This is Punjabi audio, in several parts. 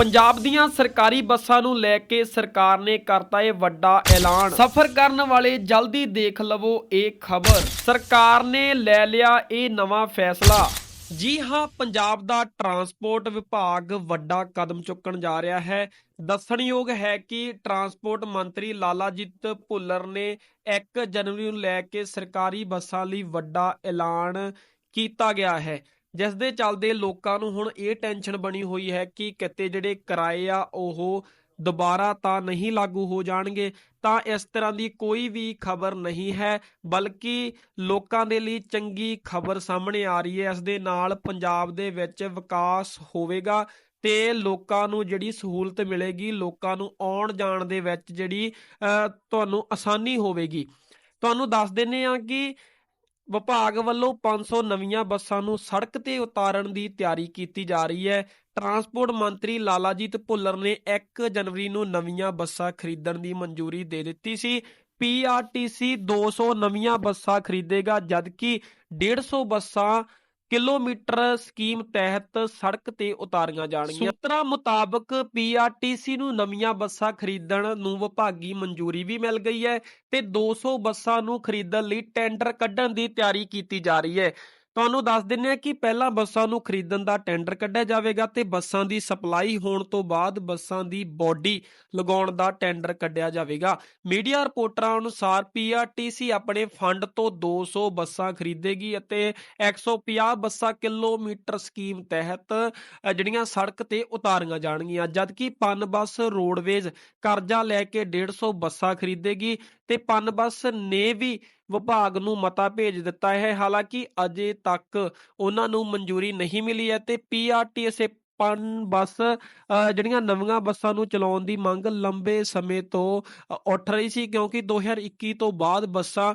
ਪੰਜਾਬ ਦੀਆਂ ਸਰਕਾਰੀ ਬੱਸਾਂ ਨੂੰ ਲੈ ਕੇ ਸਰਕਾਰ ਨੇ ਕਰਤਾ ਇਹ ਵੱਡਾ ਐਲਾਨ। ਸਫ਼ਰ ਕਰਨ ਵਾਲੇ ਜਲਦੀ ਦੇਖ ਲਵੋ ਇਹ ਖਬਰ। ਸਰਕਾਰ ਨੇ ਲੈ ਲਿਆ ਇਹ ਨਵਾਂ ਫੈਸਲਾ। ਜੀ ਹਾਂ, ਪੰਜਾਬ ਦਾ ਟਰਾਂਸਪੋਰਟ ਵਿਭਾਗ ਵੱਡਾ ਕਦਮ ਚੁੱਕਣ ਜਾ ਰਿਹਾ ਹੈ। ਦੱਸਣਯੋਗ ਹੈ ਕਿ ਟਰਾਂਸਪੋਰਟ ਮੰਤਰੀ ਲਾਲਾਜੀਤ ਭੁੱਲਰ ਨੇ 1 ਜਨਵਰੀ ਨੂੰ ਲੈ ਕੇ ਸਰਕਾਰੀ ਬੱਸਾਂ ਲਈ ਵੱਡਾ ਐਲਾਨ ਕੀਤਾ ਗਿਆ ਹੈ। ਜਿਸ ਦੇ ਚੱਲਦੇ ਲੋਕਾਂ ਨੂੰ ਹੁਣ ਇਹ ਟੈਨਸ਼ਨ ਬਣੀ ਹੋਈ ਹੈ ਕਿ ਕਿਤੇ ਜਿਹੜੇ ਕਿਰਾਏ ਆ ਉਹ ਦੁਬਾਰਾ ਤਾਂ ਨਹੀਂ ਲਾਗੂ ਹੋ ਜਾਣਗੇ ਤਾਂ ਇਸ ਤਰ੍ਹਾਂ ਦੀ ਕੋਈ ਵੀ ਖਬਰ ਨਹੀਂ ਹੈ ਬਲਕਿ ਲੋਕਾਂ ਦੇ ਲਈ ਚੰਗੀ ਖਬਰ ਸਾਹਮਣੇ ਆ ਰਹੀ ਹੈ। ਇਸ ਦੇ ਨਾਲ ਪੰਜਾਬ ਦੇ ਵਿੱਚ ਵਿਕਾਸ ਹੋਵੇਗਾ ਤੇ ਲੋਕਾਂ ਨੂੰ ਜਿਹੜੀ ਸਹੂਲਤ ਮਿਲੇਗੀ ਲੋਕਾਂ ਨੂੰ ਆਉਣ ਜਾਣ ਦੇ ਵਿੱਚ ਜਿਹੜੀ ਅਹ, ਤੁਹਾਨੂੰ ਆਸਾਨੀ ਹੋਵੇਗੀ। ਤੁਹਾਨੂੰ ਦੱਸ ਦਿੰਨੇ ਆ ਕਿ ਵਿਭਾਗ ਵੱਲੋਂ 500 ਨਵੀਆਂ ਬੱਸਾਂ ਨੂੰ ਸੜਕ ਤੇ ਉਤਾਰਨ ਦੀ ਤਿਆਰੀ ਕੀਤੀ ਜਾ ਰਹੀ ਹੈ। ਟਰਾਂਸਪੋਰਟ ਮੰਤਰੀ ਲਾਲਾਜੀਤ ਭੁੱਲਰ ਨੇ 1 ਜਨਵਰੀ ਨੂੰ ਨਵੀਆਂ ਬੱਸਾਂ ਖਰੀਦਣ ਦੀ ਮਨਜ਼ੂਰੀ ਦੇ ਦਿੱਤੀ ਸੀ। ਪੀਆਰਟੀਸੀ 200 ਨਵੀਆਂ ਬੱਸਾਂ ਖਰੀਦੇਗਾ, ਜਦਕਿ 150 ਬੱਸਾਂ ਕਿਲੋਮੀਟਰ ਸਕੀਮ ਤਹਿਤ ਸੜਕ ਤੇ ਉਤਾਰੀਆਂ ਜਾਣਗੀਆਂ। ਸੂਤਰਾਂ ਮੁਤਾਬਕ ਪੀਆਰਟੀਸੀ ਨੂੰ ਨਵੀਆਂ ਬੱਸਾਂ ਖਰੀਦਣ ਨੂੰ ਵਿਭਾਗੀ ਮਨਜ਼ੂਰੀ ਵੀ ਮਿਲ ਗਈ ਹੈ ਤੇ 200 ਬੱਸਾਂ ਨੂੰ ਖਰੀਦਣ ਲਈ ਟੈਂਡਰ ਕੱਢਣ ਦੀ ਤਿਆਰੀ ਕੀਤੀ ਜਾ ਰਹੀ ਹੈ। ਤੁਹਾਨੂੰ ਦੱਸ ਦਿੰਨੇ ਆ ਕਿ ਪਹਿਲਾਂ ਬੱਸਾਂ ਨੂੰ ਖਰੀਦਣ ਦਾ ਟੈਂਡਰ ਕੱਢਿਆ ਜਾਵੇਗਾ ਤੇ ਬੱਸਾਂ ਦੀ ਸਪਲਾਈ ਹੋਣ ਤੋਂ ਬਾਅਦ ਬੱਸਾਂ ਦੀ ਬੋਡੀ ਲਗਾਉਣ ਦਾ ਟੈਂਡਰ ਕੱਢਿਆ ਜਾਵੇਗਾ। ਮੀਡੀਆ ਰਿਪੋਰਟਰਾਂ ਅਨੁਸਾਰ ਪੀਆਰਟੀਸੀ ਆਪਣੇ ਫੰਡ ਤੋਂ 200 ਬੱਸਾਂ ਖਰੀਦੇਗੀ ਅਤੇ 150 ਬੱਸਾਂ ਕਿਲੋਮੀਟਰ ਸਕੀਮ ਤਹਿਤ ਜਿਹੜੀਆਂ ਸੜਕ ਤੇ ਉਤਾਰੀਆਂ ਜਾਣਗੀਆਂ। ਜਦਕਿ ਪਨ ਬੱਸ, ਰੋਡਵੇਜ਼ ਕਰਜ਼ਾ ਲੈ ਕੇ 150 ਬੱਸਾਂ ਖਰੀਦੇਗੀ ਤੇ ਪਨ ਨੇ ਵੀ ਵਿਭਾਗ ਨੂੰ ਮਤਾ ਭੇਜ ਦਿੱਤਾ ਹੈ। ਹਾਲਾਂਕਿ ਅਜੇ ਤੱਕ ਉਹਨਾਂ ਨੂੰ ਮਨਜ਼ੂਰੀ ਨਹੀਂ ਮਿਲੀ ਹੈ ਤੇ ਪੀਆਰਟੀਐਸ ਪਨ ਬੱਸ ਜਿਹੜੀਆਂ ਨਵੀਆਂ ਬੱਸਾਂ ਨੂੰ ਚਲਾਉਣ ਦੀ ਮੰਗ ਲੰਬੇ ਸਮੇਂ ਤੋਂ ਉੱਠ ਰਹੀ ਸੀ ਕਿਉਂਕਿ 2021 ਤੋਂ ਬਾਅਦ ਬੱਸਾਂ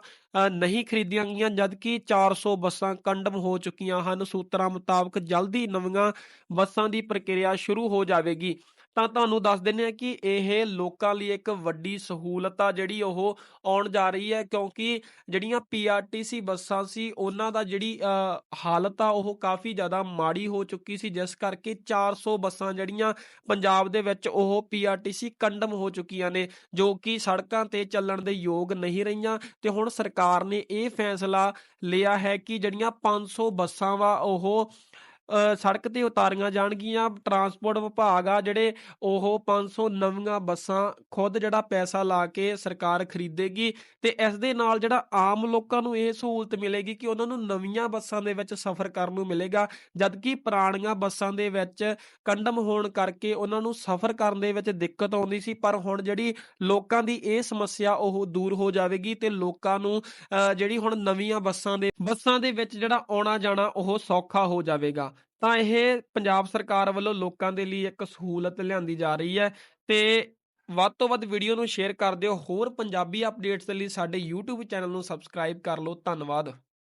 ਨਹੀਂ ਖਰੀਦੀਆਂ ਗਈਆਂ, ਜਦਕਿ 400 ਬੱਸਾਂ ਕੰਡਮ ਹੋ ਚੁੱਕੀਆਂ ਹਨ। ਸੂਤਰਾਂ ਮੁਤਾਬਕ ਜਲਦੀ ਨਵੀਆਂ ਬੱਸਾਂ ਦੀ ਪ੍ਰਕਿਰਿਆ ਸ਼ੁਰੂ ਹੋ ਜਾਵੇਗੀ। ਤਾਂ ਤੁਹਾਨੂੰ ਦੱਸ ਦਿੰਦੇ ਆ ਕਿ ਇਹ ਲੋਕਾਂ ਲਈ ਇੱਕ ਵੱਡੀ ਸਹੂਲਤ ਆ, ਜਿਹੜੀ ਉਹ ਆਉਣ ਜਾ ਰਹੀ ਹੈ, ਕਿਉਂਕਿ ਜਿਹੜੀਆਂ ਪੀਆਰਟੀਸੀ ਬੱਸਾਂ ਸੀ, ਉਹਨਾਂ ਦਾ ਜਿਹੜੀ ਹਾਲਤ ਆ, ਉਹ ਕਾਫੀ ਜ਼ਿਆਦਾ ਮਾੜੀ ਹੋ ਚੁੱਕੀ ਸੀ। ਜਿਸ ਕਰਕੇ 400 ਬੱਸਾਂ ਜਿਹੜੀਆਂ ਪੰਜਾਬ ਦੇ ਵਿੱਚ, ਉਹ ਪੀਆਰਟੀਸੀ ਕੰਡਮ ਹੋ ਚੁੱਕੀਆਂ ਨੇ, ਜੋ ਕਿ ਸੜਕਾਂ ਤੇ ਚੱਲਣ ਦੇ ਯੋਗ ਨਹੀਂ ਰਹੀਆਂ। ਤੇ ਹੁਣ ਸਰਕਾਰ ਸਰਕਾਰ ਨੇ ਇਹ ਫੈਸਲਾ ਲਿਆ ਹੈ ਕਿ ਜਿਹੜੀਆਂ 500 ਬੱਸਾਂ ਵਾ ਉਹ ਅ, ਸੜਕ ਤੇ ਉਤਾਰੀਆਂ ਜਾਣਗੀਆਂ ਟਰਾਂਸਪੋਰਟ ਵਿਭਾਗ ਆ ਜਿਹੜੇ ਉਹ 500 ਨਵੀਆਂ ਬੱਸਾਂ ਖੁਦ ਜਿਹੜਾ ਪੈਸਾ ਲਾ ਕੇ ਸਰਕਾਰ ਖਰੀਦੇਗੀ ਤੇ ਇਸ ਦੇ ਨਾਲ ਜਿਹੜਾ ਆਮ ਲੋਕਾਂ ਨੂੰ ਇਹ ਸਹੂਲਤ ਮਿਲੇਗੀ ਕਿ ਉਹਨਾਂ ਨੂੰ ਨਵੀਆਂ ਬੱਸਾਂ ਦੇ ਵਿੱਚ ਸਫ਼ਰ ਕਰਨ ਨੂੰ ਮਿਲੇਗਾ ਜਦਕਿ ਪੁਰਾਣੀਆਂ ਬੱਸਾਂ ਦੇ ਵਿੱਚ ਕੰਡਮ ਹੋਣ ਕਰਕੇ ਉਹਨਾਂ ਨੂੰ ਸਫ਼ਰ ਕਰਨ ਦੇ ਵਿੱਚ ਦਿੱਕਤ ਆਉਂਦੀ ਸੀ ਪਰ ਹੁਣ ਜਿਹੜੀ ਲੋਕਾਂ ਦੀ ਇਹ ਸਮੱਸਿਆ ਉਹ ਦੂਰ ਹੋ ਜਾਵੇਗੀ ਤੇ ਲੋਕਾਂ ਨੂੰ ਅ, ਜਿਹੜੀ ਹੁਣ ਨਵੀਆਂ ਬੱਸਾਂ ਦੇ ਬੱਸਾਂ ਦੇ ਵਿੱਚ ਜਿਹੜਾ ਆਉਣਾ ਜਾਣਾ ਉਹ ਸੌਖਾ ਹੋ ਜਾਵੇਗਾ। ਤਾਂ ਇਹ ਪੰਜਾਬ ਸਰਕਾਰ ਵੱਲੋਂ ਲੋਕਾਂ ਦੇ ਲਈ ਇੱਕ ਸਹੂਲਤ ਲਿਆਂਦੀ ਜਾ ਰਹੀ ਹੈ ਤੇ ਵੱਧ ਤੋਂ ਵੱਧ ਵੀਡੀਓ ਨੂੰ ਸ਼ੇਅਰ ਕਰ ਦਿਓ। ਹੋਰ ਪੰਜਾਬੀ ਅਪਡੇਟਸ ਦੇ ਲਈ ਸਾਡੇ YouTube ਚੈਨਲ ਨੂੰ ਸਬਸਕ੍ਰਾਈਬ ਕਰ ਲਓ। ਧੰਨਵਾਦ।